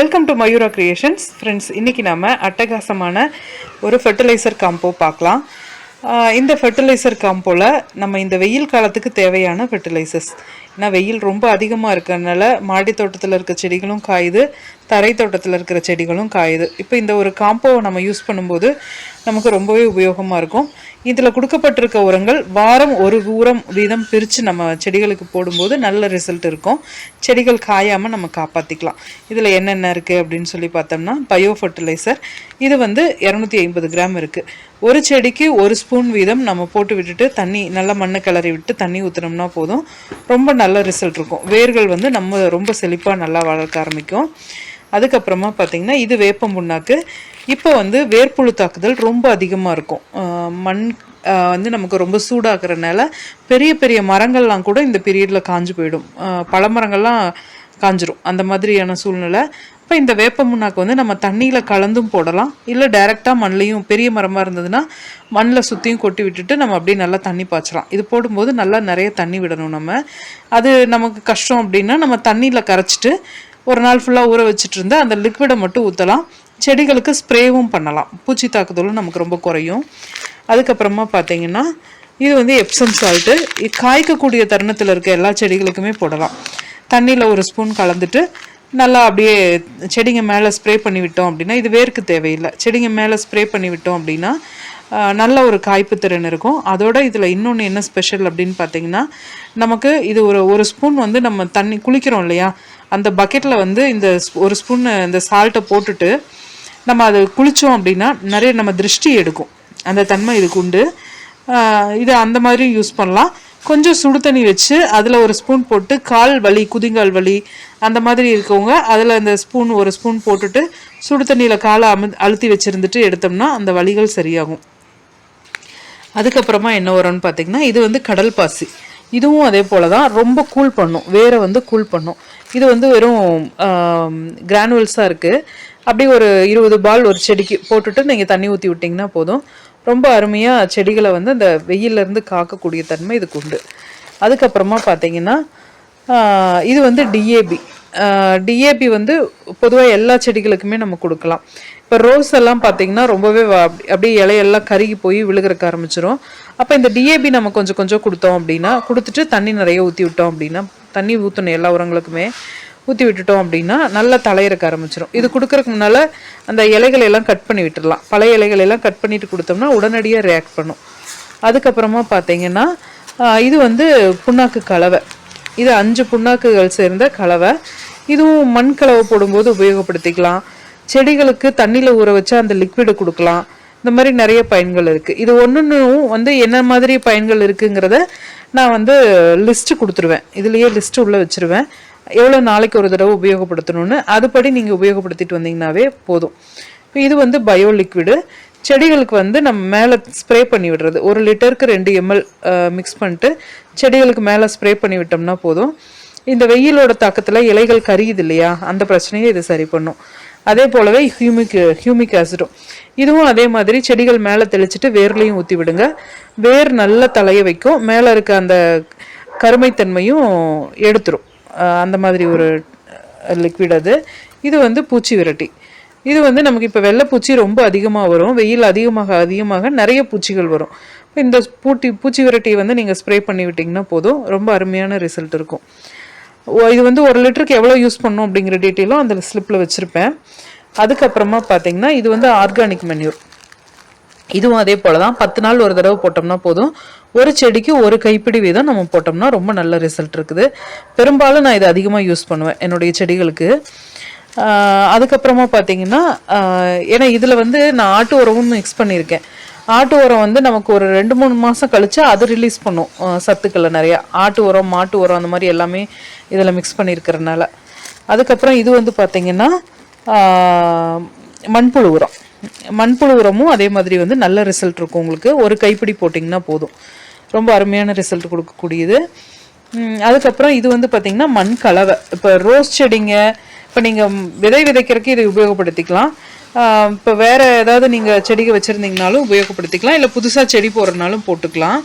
Welcome to Mayura creations friends இன்றைக்கி நம்ம அட்டகாசமான ஒரு ஃபெர்டிலைசர் காம்போ பார்க்கலாம். இந்த ஃபெர்டிலைசர் காம்போவில் நம்ம இந்த வெயில் காலத்துக்கு தேவையான ஃபெர்டிலைசர்ஸ் ஏன்னா வெயில் ரொம்ப அதிகமாக இருக்கிறதுனால மாடி தோட்டத்தில் இருக்க செடிகளும் காயுது தரை தோட்டத்தில் இருக்கிற செடிகளும் காயுது. இப்போ இந்த ஒரு காம்போவை நம்ம யூஸ் பண்ணும்போது நமக்கு ரொம்பவே உபயோகமாக இருக்கும். இதில் கொடுக்கப்பட்டிருக்க உரங்கள் வாரம் ஒரு உரம் வீதம் பிரித்து நம்ம செடிகளுக்கு போடும்போது நல்ல ரிசல்ட் இருக்கும். செடிகள் காயாமல் நம்ம காப்பாற்றிக்கலாம் இதில் என்னென்ன இருக்குது அப்படின்னு சொல்லி பார்த்தோம்னா பயோ ஃபர்டிலைசர் இது வந்து இரநூத்தி ஐம்பது கிராம் இருக்குது ஒரு செடிக்கு ஒரு ஸ்பூன் வீதம் நம்ம போட்டு விட்டுட்டு தண்ணி நல்லா மண்ணை கிளறி விட்டு தண்ணி ஊற்றினோம்னா போதும். ரொம்ப நல்ல நல்ல ரிசல்ட் இருக்கும். வேர்கள் வந்து நம்ம ரொம்ப செழிப்பாக நல்லா வளர்க்க ஆரம்பிக்கும். அதுக்கப்புறமா பார்த்தீங்கன்னா இது வேப்பம் புண்ணாக்கு. இப்போ வந்து வேர்ப்புழு தாக்குதல் ரொம்ப அதிகமாக இருக்கும். மண் வந்து நமக்கு ரொம்ப சூடாக்குறனால பெரிய பெரிய மரங்கள்லாம் கூட இந்த பீரியடில் காஞ்சு போயிடும். பழமரங்கள்லாம் காஞ்சிரும். அந்த மாதிரியான சூழ்நிலை இப்போ இந்த வேப்ப முன்னாக்கு வந்து நம்ம தண்ணியில் கலந்தும் போடலாம். இல்லை டைரெக்டாக மண்ணையும் பெரிய மரமாக இருந்ததுன்னா மண்ணில் சுற்றியும் கொட்டி விட்டுட்டு நம்ம அப்படியே நல்லா தண்ணி பாய்ச்சலாம். இது போடும்போது நல்லா நிறைய தண்ணி விடணும் நம்ம. அது நமக்கு கஷ்டம் அப்படின்னா நம்ம தண்ணியில் கரைச்சிட்டு ஒரு நாள் ஃபுல்லாக ஊற வச்சுட்டு இருந்தால் அந்த லிக்விடை மட்டும் ஊற்றலாம் செடிகளுக்கு ஸ்ப்ரேவும் பண்ணலாம். பூச்சி தாக்குதலும் நமக்கு ரொம்ப குறையும். அதுக்கப்புறமா பார்த்தீங்கன்னா இது வந்து எப்சம் சால்ட்டு காய்க்கக்கூடிய தருணத்தில் இருக்க எல்லா செடிகளுக்குமே போடலாம். தண்ணியில் ஒரு ஸ்பூன் கலந்துட்டு நல்லா அப்படியே செடிங்க மேலே ஸ்ப்ரே பண்ணி விட்டோம் அப்படின்னா இது வேர்க்கு தேவையில்லை. செடிங்க மேலே ஸ்ப்ரே பண்ணி விட்டோம் அப்படின்னா நல்ல ஒரு காய்ப்பு திறன் இருக்கும். அதோட இதில் இன்னொன்று என்ன ஸ்பெஷல் அப்படின்னு பார்த்தீங்கன்னா நமக்கு இது ஒரு ஒரு ஸ்பூன் வந்து நம்ம தண்ணி குளிக்கிறோம் இல்லையா? அந்த பக்கெட்டில் வந்து இந்த ஸ்- ஒரு ஸ்பூன் இந்த சால்ட்டை போட்டுட்டு நம்ம அதை குளித்தோம் அப்படின்னா நிறைய நம்ம திருஷ்டி எடுக்கும். அந்த தன்மை இதுக்கு உண்டு. இதை அந்த மாதிரி யூஸ் பண்ணலாம். கொஞ்சம் சுடு தண்ணி வச்சு அதில் ஒரு ஸ்பூன் போட்டு கால் வலி குதிங்கால் வலி அந்த மாதிரி இருக்கவங்க அதில் அந்த ஸ்பூன் ஒரு ஸ்பூன் போட்டுட்டு சுடு தண்ணியில் காலை அமு அழுத்தி வச்சுருந்துட்டு எடுத்தோம்னா அந்த வலிகள் சரியாகும். அதுக்கப்புறமா என்ன வரும்னு பார்த்தீங்கன்னா இது வந்து கடல் பாசி. இதுவும் அதே போல தான் ரொம்ப கூல் பண்ணும். வேரை வந்து கூல் பண்ணும். இது வந்து வெறும் கிரானுவல்ஸாக இருக்குது அப்படியே ஒரு இருபது பால் ஒரு செடிக்கு போட்டுட்டு நீங்கள் தண்ணி ஊற்றி விட்டிங்கன்னா போதும். ரொம்ப அருமையாக செடிகளை வந்து அந்த வெயில்ல இருந்து காக்கக்கூடிய தன்மை இதுக்கு உண்டு. அதுக்கப்புறமா பார்த்தீங்கன்னா இது வந்து டிஏபி டிஏபி வந்து பொதுவாக எல்லா செடிகளுக்குமே நம்ம கொடுக்கலாம். இப்போ ரோஸ் எல்லாம் பார்த்தீங்கன்னா ரொம்பவே அப்படி- அப்படியே இலையெல்லாம் கருகி போய் விழுகிறக்க ஆரம்பிச்சிரும். அப்போ இந்த டிஏபி நம்ம கொஞ்சம் கொஞ்சம் கொடுத்தோம் அப்படின்னா கொடுத்துட்டு தண்ணி நிறைய ஊற்றி விட்டோம் அப்படின்னா தண்ணி ஊற்றணும் எல்லா உரங்களுக்குமே ஊற்றி விட்டுட்டோம் அப்படின்னா நல்லா தலையிறக்க ஆரம்பிச்சிடும் இது கொடுக்குறதுக்கு முன்னால் அந்த இலைகளை எல்லாம் கட் பண்ணி விட்டுடலாம் பழைய இலைகளை எல்லாம் கட் பண்ணிட்டு கொடுத்தோம்னா உடனடியாக ரியாக்ட் பண்ணும். அதுக்கப்புறமா பார்த்தீங்கன்னா இது வந்து புண்ணாக்கு கலவை. இது அஞ்சு புண்ணாக்குகள் சேர்ந்த கலவை. இதுவும் மண் கலவை போடும்போது உபயோகப்படுத்திக்கலாம். செடிகளுக்கு தண்ணியில் ஊற வச்சா அந்த லிக்விடை கொடுக்கலாம். இந்த மாதிரி நிறைய பயன்கள் இருக்குது இது ஒன்றுன்னும் வந்து என்ன மாதிரி பயன்கள் இருக்குங்கிறத நான் வந்து லிஸ்ட்டு கொடுத்துருவேன். இதுலேயே லிஸ்ட்டு உள்ளே வச்சுருவேன். எவ்வளோ நாளைக்கு ஒரு தடவை உபயோகப்படுத்தணும்னு அதுபடி நீங்கள் உபயோகப்படுத்திட்டு வந்தீங்கன்னாவே போதும். இப்போ இது வந்து பயோ லிக்விடு செடிகளுக்கு வந்து நம்ம மேலே ஸ்ப்ரே பண்ணி விடுறது. ஒரு லிட்டருக்கு ரெண்டு எம்எல் மிக்ஸ் பண்ணிட்டு செடிகளுக்கு மேலே ஸ்ப்ரே பண்ணி விட்டோம்னா போதும். இந்த வெயிலோட தாக்கத்தில் இலைகள் கரியுது இல்லையா? அந்த பிரச்சனையை இது சரி பண்ணும். அதே போலவே ஹியூமிக் ஹியூமிக் ஆசிடும். இதுவும் அதே மாதிரி செடிகள் மேலே தெளிச்சிட்டு வேர்லையும் ஊற்றி விடுங்க. வேர் நல்ல தலைய வைக்கும். மேலே இருக்க அந்த கருமைத்தன்மையும் எடுத்துரும். அந்த மாதிரி ஒரு லிக்விட் அது. இது வந்து பூச்சி விரட்டி. இது வந்து நமக்கு இப்போ வெள்ளைப்பூச்சி ரொம்ப அதிகமாக வரும். வெயில் அதிகமாக அதிகமாக நிறைய பூச்சிகள் வரும். இப்போ இந்த பூட்டி பூச்சி விரட்டியை வந்து நீங்கள் ஸ்ப்ரே பண்ணி விட்டிங்கன்னா போதும். ரொம்ப அருமையான ரிசல்ட் இருக்கும். ஓ, இது வந்து ஒரு லிட்டருக்கு எவ்வளோ யூஸ் பண்ணும் அப்படிங்கிற டீட்டெயிலும் அந்த ஸ்லிப்பில் வச்சுருப்பேன். அதுக்கப்புறமா பார்த்தீங்கன்னா இது வந்து ஆர்கானிக் மென்யூர் இதுவும் அதே போல தான் பத்து நாள் ஒரு தடவை போட்டோம்னா போதும். ஒரு செடிக்கு ஒரு கைப்பிடி வீதம் நம்ம போட்டோம்னா ரொம்ப நல்ல ரிசல்ட் இருக்குது. பெரும்பாலும் நான் இதை அதிகமாக யூஸ் பண்ணுவேன் என்னுடைய செடிகளுக்கு. அதுக்கப்புறமா பார்த்தீங்கன்னா ஏன்னா இதில் வந்து நான் ஆட்டு உரமும் மிக்ஸ் பண்ணியிருக்கேன். ஆட்டு உரம் வந்து நமக்கு ஒரு ரெண்டு மூணு மாதம் கழிச்சு அது ரிலீஸ் பண்ணும். சத்துக்களை நிறையா. ஆட்டு உரம் மாட்டு உரம் அந்த மாதிரி எல்லாமே இதில் மிக்ஸ் பண்ணியிருக்கிறதுனால. அதுக்கப்புறம் இது வந்து பார்த்திங்கன்னா மண்புழு உரம். மண்புழு உரமும் அதே மாதிரி வந்து நல்ல ரிசல்ட் இருக்கும் உங்களுக்கு. ஒரு கைப்பிடி போட்டிங்கன்னா போதும். ரொம்ப அருமையான ரிசல்ட் கொடுக்கக்கூடியது. அதுக்கப்புறம் இது வந்து பார்த்திங்கன்னா மண் கலவை. இப்போ ரோஸ் செடிங்க இப்போ நீங்கள் விதை விதைக்கிறதுக்கு இதை உபயோகப்படுத்திக்கலாம். இப்போ வேறு ஏதாவது நீங்கள் செடிகள் வச்சுருந்தீங்கனாலும் உபயோகப்படுத்திக்கலாம். இல்லை புதுசாக செடி போடுறனாலும் போட்டுக்கலாம்.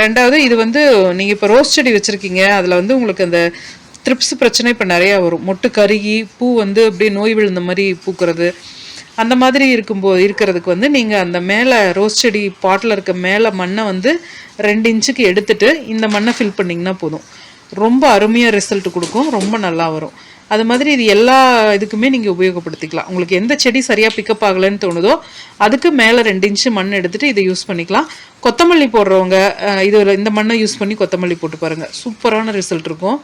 ரெண்டாவது இது வந்து நீங்கள் இப்போ ரோஸ் செடி வச்சுருக்கீங்க. அதில் வந்து உங்களுக்கு அந்த த்ரிப்ஸ் பிரச்சனை இப்போ நிறையா வரும். மொட்டு கருகி பூ வந்து அப்படியே நோய் விழுந்த மாதிரி பூக்கிறது. அந்த மாதிரி இருக்கும்போது இருக்கிறதுக்கு வந்து நீங்கள் அந்த மேலே ரோஸ் செடி பாட்டில் இருக்க மேலே மண்ணை வந்து ரெண்டு இன்ச்சுக்கு எடுத்துட்டு இந்த மண்ணை ஃபில் பண்ணிங்கன்னா போதும். ரொம்ப அருமையாக ரிசல்ட் கொடுக்கும். ரொம்ப நல்லா வரும். அது மாதிரி இது எல்லா இதுக்குமே நீங்கள் உபயோகப்படுத்திக்கலாம். உங்களுக்கு எந்த செடி சரியாக பிக்கப் ஆகலைன்னு தோணுதோ அதுக்கு மேலே ரெண்டு இன்ச்சு மண் எடுத்துகிட்டு இதை யூஸ் பண்ணிக்கலாம். கொத்தமல்லி போடுறவங்க இதில் இது இந்த மண்ணை யூஸ் பண்ணி கொத்தமல்லி போட்டு பாருங்கள் சூப்பரான ரிசல்ட் இருக்கும்.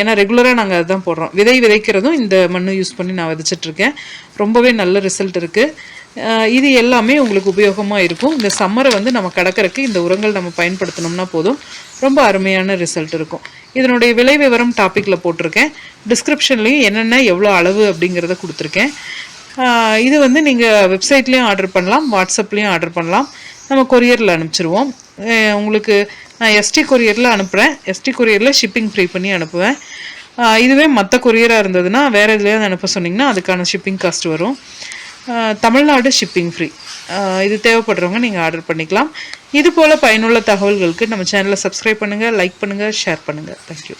ஏன்னா ரெகுலராக நாங்கள் அதுதான் போடுறோம். விதை விதைக்கிறதும் இந்த மண்ணை யூஸ் பண்ணி நான் விதைச்சிட்ருக்கேன் ரொம்பவே நல்ல ரிசல்ட் இருக்குது இது எல்லாமே உங்களுக்கு உபயோகமாக இருக்கும். இந்த சம்மரை வந்து நம்ம கடக்கிறதுக்கு இந்த உரங்கள் நம்ம பயன்படுத்தினோம்னா போதும். ரொம்ப அருமையான ரிசல்ட் இருக்கும். இதனுடைய விலை விவரம் டாப்பிக்கில் போட்டிருக்கேன். டிஸ்கிரிப்ஷன்லேயும் என்னென்ன எவ்வளோ அளவு அப்படிங்கிறத கொடுத்துருக்கேன். இது வந்து நீங்கள் வெப்சைட்லேயும் ஆர்டர் பண்ணலாம் வாட்ஸ்அப்லேயும் ஆர்டர் பண்ணலாம். நம்ம கொரியரில் அனுப்பிச்சிருவோம். உங்களுக்கு நான் எஸ்டி கொரியரில் அனுப்புகிறேன் எஸ்டி கொரியரில் ஷிப்பிங் ஃப்ரீ பண்ணி அனுப்புவேன். இதுவே மற்ற கொரியராக இருந்ததுன்னா வேறு எதுலேயாவது அனுப்ப சொன்னீங்கன்னா அதுக்கான ஷிப்பிங் காஸ்ட் வரும். தமிழ்நாடு ஷிப்பிங் ஃப்ரீ இது தேவைப்படுறவங்க நீங்கள் ஆர்டர் பண்ணிக்கலாம். இது போல் பயனுள்ள தகவல்களுக்கு நம்ம சேனலை சப்ஸ்கிரைப் பண்ணுங்கள் லைக் பண்ணுங்கள் ஷேர் பண்ணுங்கள் தேங்க்யூ